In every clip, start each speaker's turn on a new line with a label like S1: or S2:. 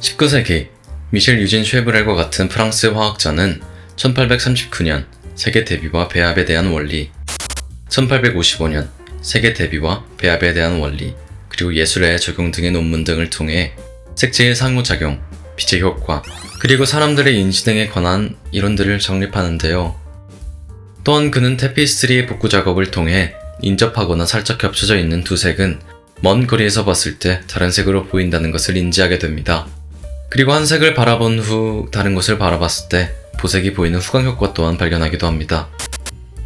S1: 19세기 미셸 유진 쉐브렐과 같은 프랑스 화학자는 1839년 세계 대비와 배합에 대한 원리, 1855년 세계 대비와 배합에 대한 원리, 그리고 예술의 적용 등의 논문 등을 통해 색채의 상호작용, 빛의 효과, 그리고 사람들의 인지 등에 관한 이론들을 정립하는데요. 또한 그는 테피스트리의 복구 작업을 통해 인접하거나 살짝 겹쳐져 있는 두 색은 먼 거리에서 봤을 때 다른 색으로 보인다는 것을 인지하게 됩니다. 그리고 한 색을 바라본 후 다른 곳을 바라봤을 때 보색이 보이는 후광 효과 또한 발견하기도 합니다.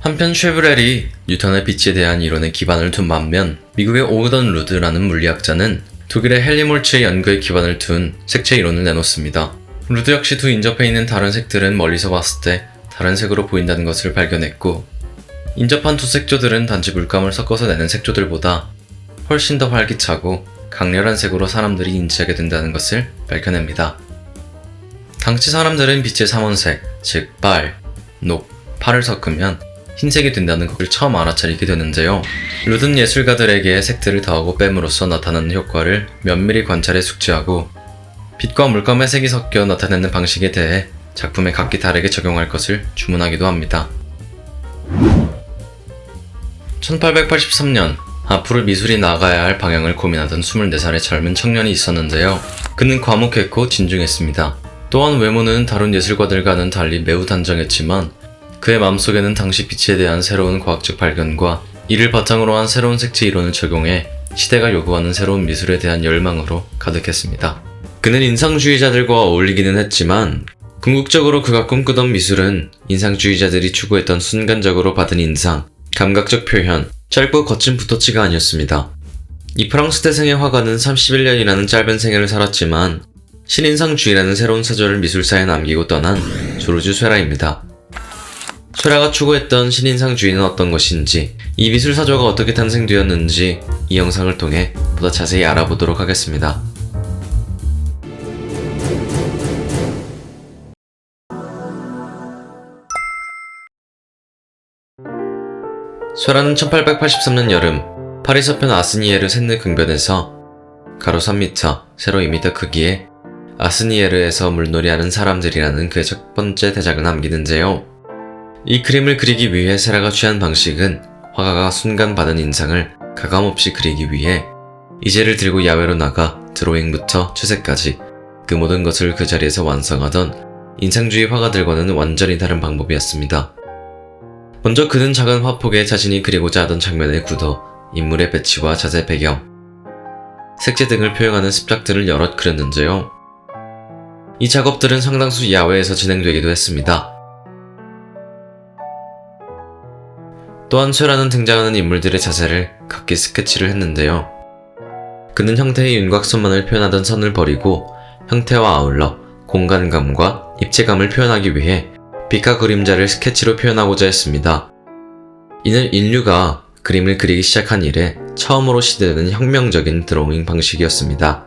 S1: 한편 쉐브렐이 뉴턴의 빛에 대한 이론에 기반을 둔 반면 미국의 오던 루드라는 물리학자는 독일의 헬리몰츠의 연구에 기반을 둔 색채 이론을 내놓습니다. 루드 역시 두 인접해 있는 다른 색들은 멀리서 봤을 때 다른 색으로 보인다는 것을 발견했고 인접한 두 색조들은 단지 물감을 섞어서 내는 색조들보다 훨씬 더 활기차고 강렬한 색으로 사람들이 인지하게 된다는 것을 밝혀냅니다. 당시 사람들은 빛의 삼원색, 즉 빨, 녹, 파를 섞으면 흰색이 된다는 것을 처음 알아차리게 되는데요. 루든 예술가들에게 색들을 더하고 뺨으로써 나타나는 효과를 면밀히 관찰해 숙지하고 빛과 물감의 색이 섞여 나타내는 방식에 대해 작품에 각기 다르게 적용할 것을 주문하기도 합니다. 1883년 앞으로 미술이 나가야 할 방향을 고민하던 24살의 젊은 청년이 있었는데요. 그는 과묵했고 진중했습니다. 또한 외모는 다른 예술가들과는 달리 매우 단정했지만 그의 마음속에는 당시 빛에 대한 새로운 과학적 발견과 이를 바탕으로 한 새로운 색채 이론을 적용해 시대가 요구하는 새로운 미술에 대한 열망으로 가득했습니다. 그는 인상주의자들과 어울리기는 했지만 궁극적으로 그가 꿈꾸던 미술은 인상주의자들이 추구했던 순간적으로 받은 인상, 감각적 표현, 짧고 거친 붓터치가 아니었습니다. 이 프랑스 대생의 화가는 31년이라는 짧은 생애를 살았지만 신인상주의라는 새로운 사조를 미술사에 남기고 떠난 조르주 쇠라입니다. 쇠라가 추구했던 신인상주의는 어떤 것인지, 이 미술 사조가 어떻게 탄생되었는지 이 영상을 통해 보다 자세히 알아보도록 하겠습니다. 쇠라는 1883년 여름 파리 서편 아스니에르 샌느 강변에서 가로 3m, 세로 2m 크기의 아스니에르에서 물놀이하는 사람들이라는 그의 첫 번째 대작을 남기는데요. 이 그림을 그리기 위해 세라가 취한 방식은 화가가 순간 받은 인상을 가감없이 그리기 위해 이제를 들고 야외로 나가 드로잉부터 채색까지 그 모든 것을 그 자리에서 완성하던 인상주의 화가들과는 완전히 다른 방법이었습니다. 먼저 그는 작은 화폭에 자신이 그리고자 하던 장면의 구도, 인물의 배치와 자세 배경, 색채 등을 표현하는 습작들을 여럿 그렸는데요. 이 작업들은 상당수 야외에서 진행되기도 했습니다. 또한 쇠라는 등장하는 인물들의 자세를 각기 스케치를 했는데요. 그는 형태의 윤곽선만을 표현하던 선을 버리고 형태와 아울러 공간감과 입체감을 표현하기 위해 빛과 그림자를 스케치로 표현하고자 했습니다. 이는 인류가 그림을 그리기 시작한 이래 처음으로 시도되는 혁명적인 드로잉 방식이었습니다.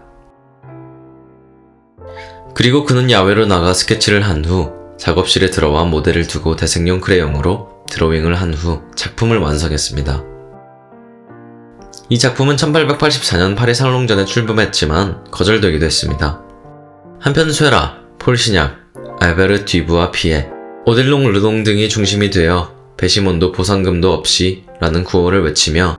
S1: 그리고 그는 야외로 나가 스케치를 한 후 작업실에 들어와 모델을 두고 대생용 크레용으로 드로잉을 한 후 작품을 완성했습니다. 이 작품은 1884년 파리 살롱전에 출품했지만 거절되기도 했습니다. 한편 쇠라, 폴 시냐, 알베르 뒤부와 피에, 오델롱 르동 등이 중심이 되어 배심원도 보상금도 없이 라는 구호를 외치며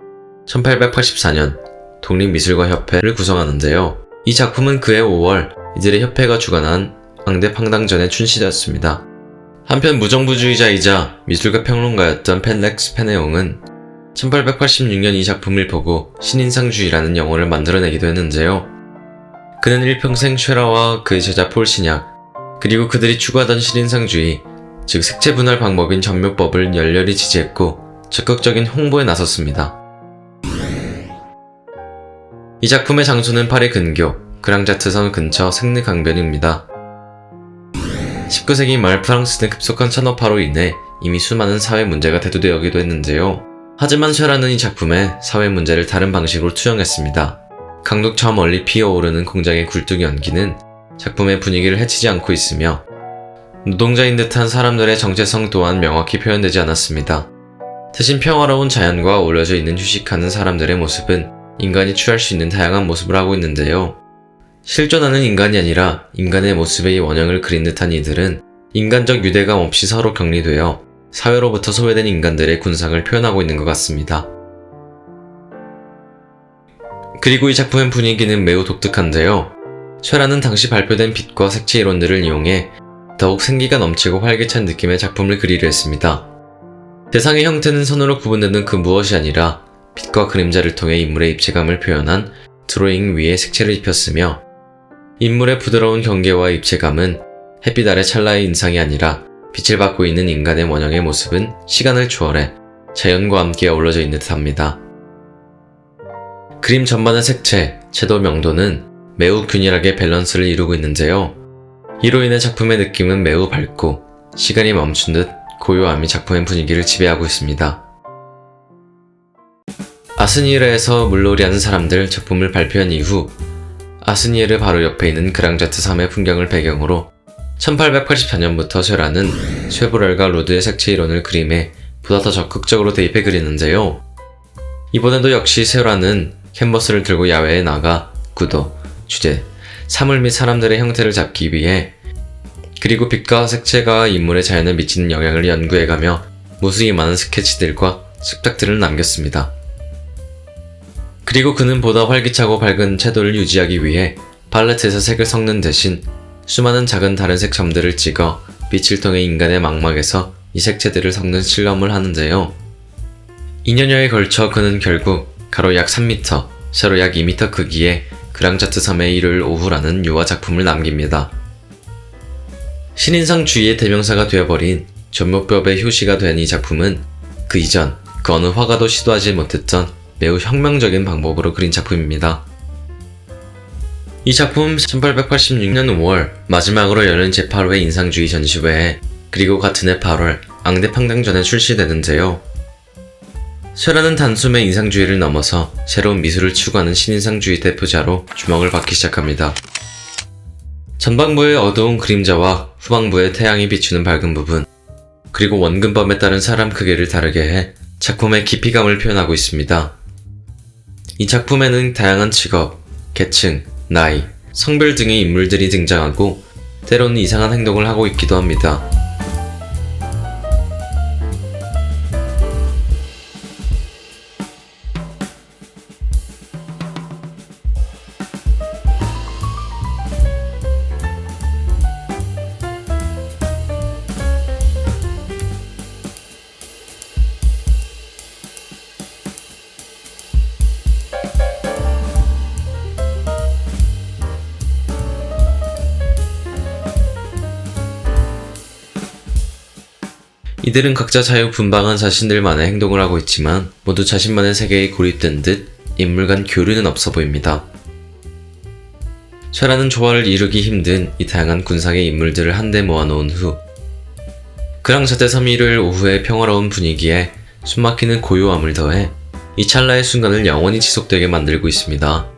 S1: 1884년 독립미술가협회를 구성하는데요. 이 작품은 그해 5월 이들의 협회가 주관한 앙대팡당전에 출시되었습니다. 한편 무정부주의자이자 미술가 평론가였던 펜렉스 페네옹은 1886년 이 작품을 보고 신인상주의라는 영어를 만들어내기도 했는데요. 그는 일평생 쉐라와 그의 제자 폴 시냐 그리고 그들이 추구하던 신인상주의 즉 색채 분할 방법인 전묘법을 열렬히 지지했고 적극적인 홍보에 나섰습니다. 이 작품의 장소는 파리 근교 그랑자트선 근처 생르 강변입니다. 19세기 말 프랑스는 급속한 산업화로 인해 이미 수많은 사회 문제가 대두되어기도 했는데요. 하지만 쇠라는 이 작품에 사회 문제를 다른 방식으로 투영했습니다. 강둑 저 멀리 피어오르는 공장의 굴뚝 연기는 작품의 분위기를 해치지 않고 있으며 노동자인 듯한 사람들의 정체성 또한 명확히 표현되지 않았습니다. 대신 평화로운 자연과 어울려져 있는 휴식하는 사람들의 모습은 인간이 취할 수 있는 다양한 모습을 하고 있는데요. 실존하는 인간이 아니라 인간의 모습의 원형을 그린 듯한 이들은 인간적 유대감 없이 서로 격리되어 사회로부터 소외된 인간들의 군상을 표현하고 있는 것 같습니다. 그리고 이 작품의 분위기는 매우 독특한데요. 쇠라는 당시 발표된 빛과 색채 이론들을 이용해 더욱 생기가 넘치고 활기찬 느낌의 작품을 그리려 했습니다. 대상의 형태는 선으로 구분되는 그 무엇이 아니라 빛과 그림자를 통해 인물의 입체감을 표현한 드로잉 위에 색채를 입혔으며 인물의 부드러운 경계와 입체감은 햇빛 아래 찰나의 인상이 아니라 빛을 받고 있는 인간의 원형의 모습은 시간을 초월해 자연과 함께 어우러져 있는 듯합니다. 그림 전반의 색채, 채도 명도는 매우 균일하게 밸런스를 이루고 있는데요. 이로 인해 작품의 느낌은 매우 밝고 시간이 멈춘 듯 고요함이 작품의 분위기를 지배하고 있습니다. 아스니에르에서 물놀이하는 사람들 작품을 발표한 이후 아스니에르 바로 옆에 있는 그랑자트 섬의 풍경을 배경으로 1884년부터 쇠라는 쇠브렐과 루드의 색채 이론을 그림에 보다 더 적극적으로 대입해 그리는데요. 이번에도 역시 쇠라는 캔버스를 들고 야외에 나가 구도, 주제, 사물 및 사람들의 형태를 잡기 위해 그리고 빛과 색채가 인물의 자연에 미치는 영향을 연구해가며 무수히 많은 스케치들과 습작들을 남겼습니다. 그리고 그는 보다 활기차고 밝은 채도를 유지하기 위해 팔레트에서 색을 섞는 대신 수많은 작은 다른 색 점들을 찍어 빛을 통해 인간의 망막에서 이 색채들을 섞는 실험을 하는데요. 2년여에 걸쳐 그는 결국 가로 약 3m, 세로 약 2m 크기의 그랑자트 섬의 일요일 오후라는 유화 작품을 남깁니다. 신인상 주의의 대명사가 되어버린 전목법의 효시가 된 이 작품은 그 이전 그 어느 화가도 시도하지 못했던 매우 혁명적인 방법으로 그린 작품입니다. 이 작품 1886년 5월 마지막으로 열린 제8회 인상주의 전시회에 그리고 같은 해 8월 앙대팡당전에 출시되는데요. 쇠라는 단숨에 인상주의를 넘어서 새로운 미술을 추구하는 신인상주의 대표자로 주목을 받기 시작합니다. 전방부의 어두운 그림자와 후방부의 태양이 비추는 밝은 부분, 그리고 원근법에 따른 사람 크기를 다르게 해 작품의 깊이감을 표현하고 있습니다. 이 작품에는 다양한 직업, 계층, 나이, 성별 등의 인물들이 등장하고 때로는 이상한 행동을 하고 있기도 합니다. 이들은 각자 자유분방한 자신들만의 행동을 하고 있지만 모두 자신만의 세계에 고립된 듯 인물 간 교류는 없어 보입니다. 쇠라는 조화를 이루기 힘든 이 다양한 군상의 인물들을 한데 모아놓은 후 그랑자대 3일을 오후의 평화로운 분위기에 숨막히는 고요함을 더해 이 찰나의 순간을 영원히 지속되게 만들고 있습니다.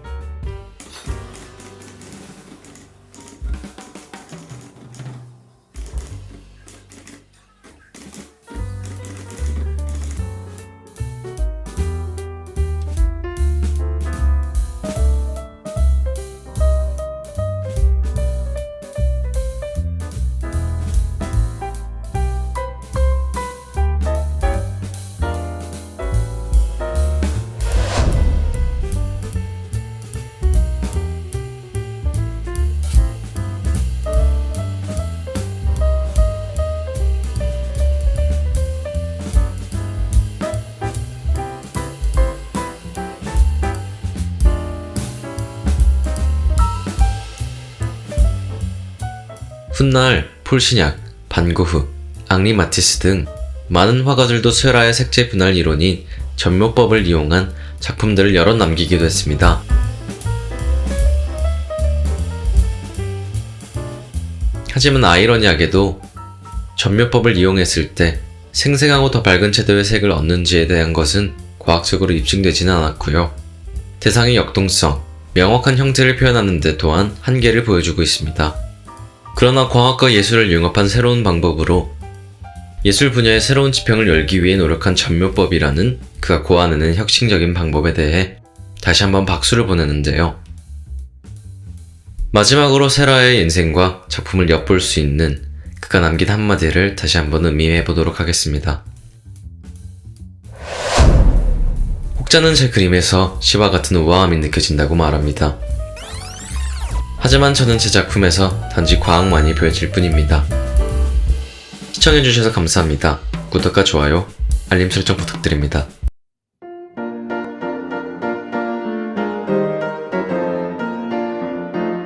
S1: 훗날 폴시냐, 반고흐, 앙리 마티스 등 많은 화가들도 쇠라의 색채 분할 이론인 전묘법을 이용한 작품들을 여러 남기기도 했습니다. 하지만 아이러니하게도 전묘법을 이용했을 때 생생하고 더 밝은 채도의 색을 얻는지에 대한 것은 과학적으로 입증되지는 않았고요. 대상의 역동성, 명확한 형태를 표현하는 데 또한 한계를 보여주고 있습니다. 그러나 과학과 예술을 융합한 새로운 방법으로 예술 분야의 새로운 지평을 열기 위해 노력한 전묘법이라는 그가 고안하는 혁신적인 방법에 대해 다시 한번 박수를 보내는데요. 마지막으로 세라의 인생과 작품을 엿볼 수 있는 그가 남긴 한마디를 다시 한번 의미해 보도록 하겠습니다. 혹자는 제 그림에서 시와 같은 우아함이 느껴진다고 말합니다. 하지만 저는 제 작품에서 단지 과학만이 보여질 뿐입니다. 시청해주셔서 감사합니다. 구독과 좋아요, 알림 설정 부탁드립니다.